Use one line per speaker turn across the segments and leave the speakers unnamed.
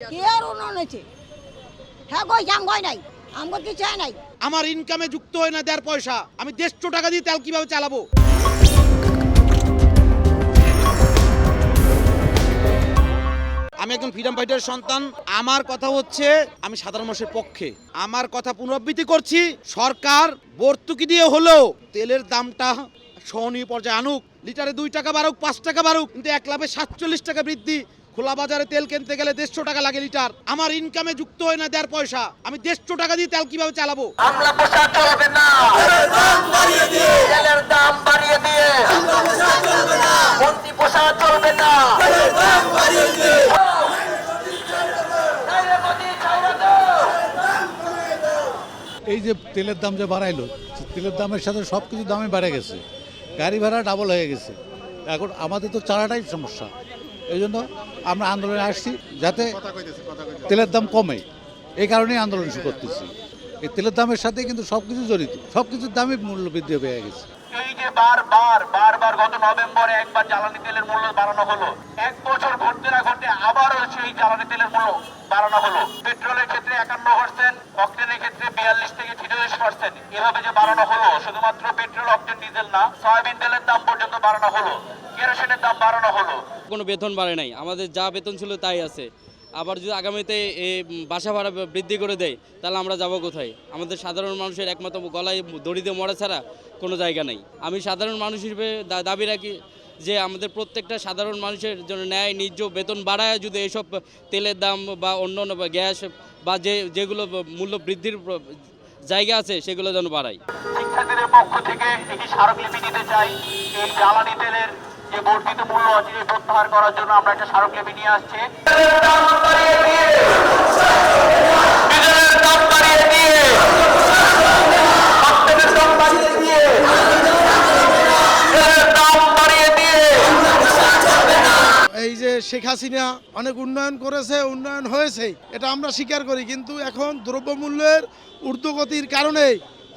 হ্যাঁ হয় নাই।
আমার ইনকামে যুক্ত হয় না, দেড় পয়সা। আমি দেড়শো টাকা দিয়ে তেল কীভাবে চালাবো? আমি একজন ফ্রিডম ফাইটার সন্তান। আমার কথা হচ্ছে, আমি সাধারণ মানুষের পক্ষে। আমার কথা পুনরাবৃত্তি করছি। সরকার ভর্তুকি দিয়ে হলেও তেলের দামটা সহনীয় পর্যায়ে আনুক। লিটারে দুই টাকা বাড়ুক, পাঁচ টাকা বাড়ুক, কিন্তু এক লাভে সাতচল্লিশ টাকা বৃদ্ধি। খোলা বাজারে তেল কিনতে গেলে দেড়শো টাকা লাগে লিটার। আমার ইনকামে যুক্ত হয় না দেড় পয়সা। আমি দেড়শো টাকা দিয়ে তেল কীভাবে চালাবো?
আমরা পোষা চলবে না। তেলের দাম বাড়িয়ে দিয়ে। মন্ত্রী পোষা চলবে না।
এই যে তেলের দাম যে বাড়াইলো তেলের দামের সাথে সব কিছু দামে বেড়ে গেছে। গাড়ি ভাড়া ডাবল হয়ে গেছে। এখন আমাদের তো চালাটাই সমস্যা। এই জন্য আমরা আন্দোলনে আসছি যাতে তেলের দাম কমে। এই কারণেই আন্দোলন করতেছি। এই তেলের দামের সাথে কিন্তু সবকিছু জড়িত। সব কিছুর দামই মূল্য বৃদ্ধি হয়ে গেছে।
এই যে বারবার বারবার গত নভেম্বরে একবার জ্বালানি তেলের মূল্য বাড়ানো হলো। এক বছর ঘটতে না ঘটতে আবারও সেই জ্বালানি তেলের মূল্য বাড়ানো হলো। পেট্রোলের ক্ষেত্রে একান্ন পার্সেন্ট অক্টেনের ক্ষেত্রে বিয়াল্লিশ থেকে পার্সেন্ট এভাবে যে বাড়ানো হলো, শুধুমাত্র পেট্রোল ডিজেল না সয়াবিন তেলের দাম পর্যন্ত বাড়ানো হলো, কেরোসিনের দাম বাড়ানো হলো।
কোনো বেতন বাড়ে নাই। আমাদের যা বেতন ছিল তাই আছে। আবার যদি আগামীতে বাসা ভাড়া বৃদ্ধি করে দেয়, তাহলে আমরা যাব কোথায়? আমাদের সাধারণ মানুষের একমাত্র গলায় দড়ি দিয়ে মরা ছাড়া কোনো জায়গা নেই। আমি সাধারণ মানুষ হিসেবে দাবি রাখি যে আমাদের প্রত্যেকটা সাধারণ মানুষের জন্য ন্যায়, ন্যায্য বেতন বাড়ায় যদি এইসব তেলের দাম বা অন্য গ্যাস বা যে, যেগুলো মূল্য বৃদ্ধির জায়গা আছে, সেগুলো যেন বাড়াই।
শিক্ষার্থীদের পক্ষ থেকে একটি স্মারকলিপি দিতে চাই। এই জ্বালানি তেলের যে বর্ধিত মূল্য প্রত্যাহার করার জন্য আমরা একটা স্মারকলিপি নিয়ে আসছি ডিজেলের দাম বাড়িয়ে দিয়ে অক্টেনের দাম বাড়িয়ে দিয়ে তেলের দাম বাড়িয়ে দিয়ে
এই যে শেখ হাসিনা অনেক উন্নয়ন করেছে উন্নয়ন হয়েছে এটা আমরা স্বীকার করি। কিন্তু এখন দ্রব্যমূল্যের ঊর্ধ্বগতির কারণে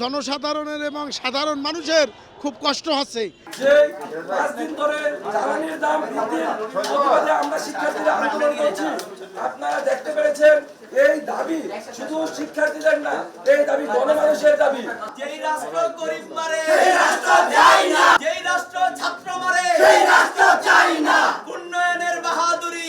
জনসাধারণের এবং সাধারণ মানুষের খুব কষ্ট হচ্ছে।
আপনারা দেখতে পেরেছেন এই দাবি শুধু শিক্ষার্থীদের না এই দাবি গণমানুষের দাবি।
যেই রাষ্ট্র গরিব মারে সেই রাষ্ট্র না যেই রাষ্ট্র ছাত্র মারে সেই রাষ্ট্র চাই না উন্নয়নের বাহাদুরি